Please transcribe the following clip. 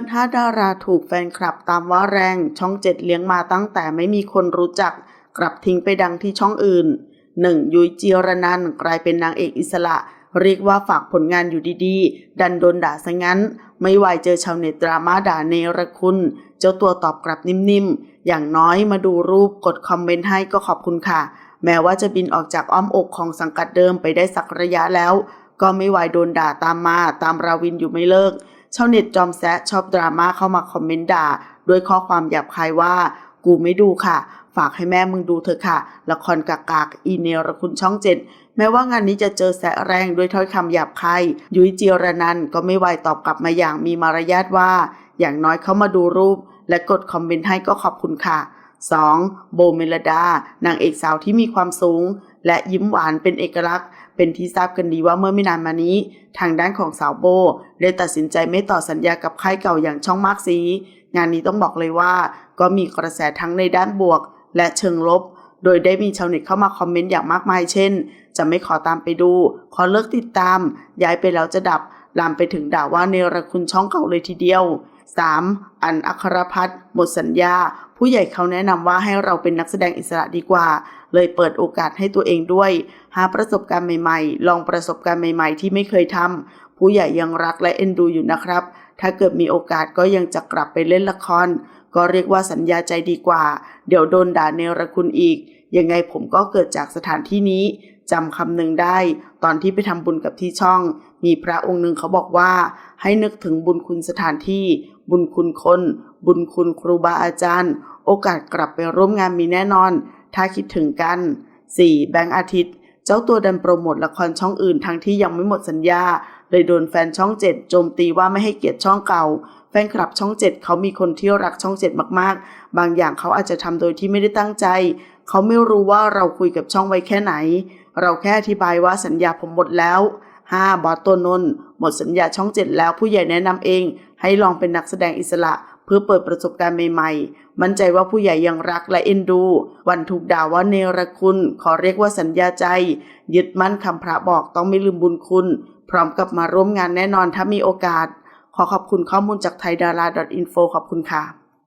ดห้าดาราถูกแฟนคลับตามว่าแรง ช่องเจ็ดเลี้ยงมาตั้งแต่ไม่มีคนรู้จัก กลับทิ้งไปดังที่ช่องอื่น 1. ยุ้ยจีรนันกลายเป็นนางเอกอิสระ เรียกว่าฝากผลงานอยู่ดีๆ ดันโดนด่าซะงั้น ไม่ไหวเจอชาวเน็ตดราม่าด่าเนรคุณ เจ้าตัวตอบกลับนิ่มๆ อย่างน้อยมาดูรูปกดคอมเมนต์ให้ก็ขอบคุณค่ะ แม้ว่าจะบินออกจากอ้อมอกของสังกัดเดิมไปได้สักระยะแล้ว ก็ไม่ไหวโดนด่าตามมาตามราวินอยู่ไม่เลิก ชาวเน็ตจอมแซะชอบดราม่าเข้ามาคอมเมนต์ด่าด้วยข้อความหยาบคายว่า กูไม่ดูค่ะ ฝากให้แม่มึงดูเถอะค่ะ ละครกากากอีเนรคุณช่องเจ็ดแม้ว่างานนี้จะเจอแสะแรงด้วยถ้อยคำหยาบคายยุ้ยเจียรนันก็ไม่ไหวตอบกลับมาอย่างมีมารยาทว่า อย่างน้อยเขามาดูรูป และกดคอมเมนต์ให้ก็ขอบคุณค่ะ 2. โบเมลดานางเอกสาวที่มีความสูง และยิ้มหวานเป็นเอกลักษณ์ เป็นที่ทราบกันดีว่าเมื่อไม่นานมานี้ ทางด้านของสาวโบ ได้ตัดสินใจไม่ต่อสัญญากับค่ายเก่าอย่างช่องมากสีงานนี้ต้องบอกเลยว่า ก็มีกระแสทั้งในด้านบวก และเชิงลบ โดยได้มีชาวเน็ตเข้ามาคอมเมนต์อย่างมากมายเช่น จะไม่ขอตามไปดู ขอเลิกติดตาม ย้ายไปแล้วจะดับลามไปถึงด่าว่าเนรคุณช่องเก่าเลยทีเดียว 3. อันอัครพัฒน์หมดสัญญา ผู้ใหญ่เขาแนะนำว่าให้เราเป็นนักแสดงอิสระดีกว่า เลยเปิดโอกาสให้ตัวเองด้วย หาประสบการณ์ใหม่ๆ ลองประสบการณ์ใหม่ๆ ที่ไม่เคยทำผู้ใหญ่ยังรักและเอ็นดูอยู่นะครับ ถ้าเกิดมีโอกาสก็ยังจะกลับไปเล่นละคร ก็เรียกว่าสัญญาใจดีกว่า เดี๋ยวโดนด่าเนรคุณอีก ยังไงผมก็เกิดจากสถานที่นี้จำคำหนึ่งได้ ตอนที่ไปทำบุญกับที่ช่อง มีพระองค์หนึ่งเขาบอกว่า ให้นึกถึงบุญคุณสถานที่ บุญคุณคน บุญคุณครูบาอาจารย์ โอกาสกลับไปร่วมงานมีแน่นอน ถ้าคิดถึงกัน 4. แบงค์อาทิตย์ เจ้าตัวดันโปรโมทละครช่องอื่นทั้งที่ยังไม่หมดสัญญา เลยโดนแฟนช่องเจ็ดโจมตีว่าไม่ให้เกียรติช่องเก่าแฟนคลับช่องเจ็ดเขามีคนที่รักช่องเจ็ดมากๆ บางอย่างเขาอาจจะทำโดยที่ไม่ได้ตั้งใจ เขาไม่รู้ว่าเราคุยกับช่องไว้แค่ไหน เราแค่อธิบายว่าสัญญาผมหมดแล้ว 5. บอสตัวนนท์หมดสัญญาช่องเจ็ดแล้วผู้ใหญ่แนะนำเอง ให้ลองเป็นนักแสดงอิสระ เพื่อเปิดประสบการณ์ใหม่ๆ มั่นใจว่าผู้ใหญ่ยังรักและเอ็นดู วันถูกด่าว่าเนรคุณ ขอเรียกว่าสัญญาใจ ยึดมั่นคำพระบอกต้องไม่ลืมบุญคุณ พร้อมกับมาร่วมงานแน่นอนถ้ามีโอกาส ขอขอบคุณข้อมูลจากไทยดารา .info ขอบคุณค่ะ